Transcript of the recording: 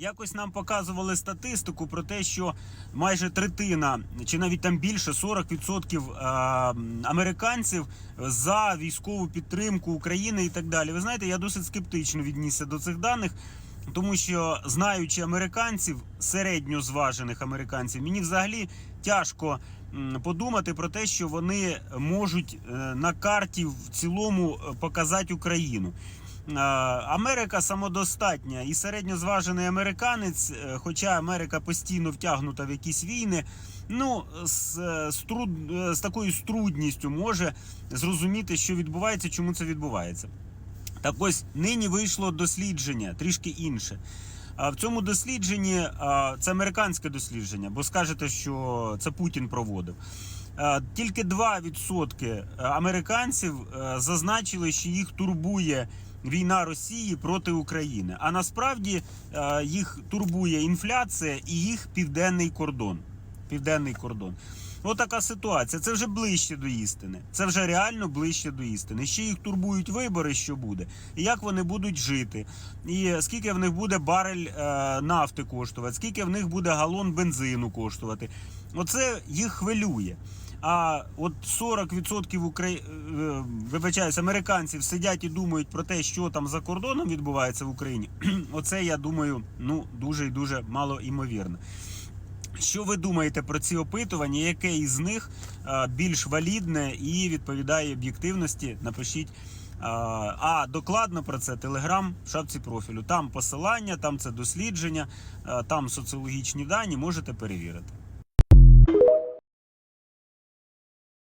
Якось нам показували статистику про те, що майже третина, чи навіть там більше 40% е, американців за військову підтримку України і так далі. Ви знаєте, я досить скептично віднісся до цих даних, тому що знаючи американців, середньо зважених американців, мені взагалі тяжко подумати про те, що вони можуть е, на карті в цілому е, показати Україну. Е, Америка самодостатня і середньозважений американець, е, хоча Америка постійно втягнута в якісь війни, ну з, з, труд, е, з такою струдністю може зрозуміти, що відбувається, чому це відбувається. Так ось нині вийшло дослідження трішки інше. В цьому дослідженні це американське дослідження, бо скажете, що це Путін проводив. Тільки 2% американців е, зазначили, що їх турбує війна Росії проти України. А насправді е, їх турбує інфляція і їх південний кордон. Південний кордон. Отака ситуація. Це вже ближче до істини. Це вже реально ближче до істини. Ще їх турбують вибори, що буде, і як вони будуть жити, і скільки в них буде барель е, нафти коштувати, скільки в них буде галон бензину коштувати. Оце їх хвилює. А от 40% Украї... е, вибачаюсь, американців сидять і думають про те, що там за кордоном відбувається в Україні. Оце я думаю, ну дуже і дуже мало імовірно. Що ви думаєте про ці опитування? Яке із них більш валідне і відповідає об'єктивності? Напишіть. А докладно про це телеграм в шапці профілю. Там посилання, там це дослідження, там соціологічні дані. Можете перевірити.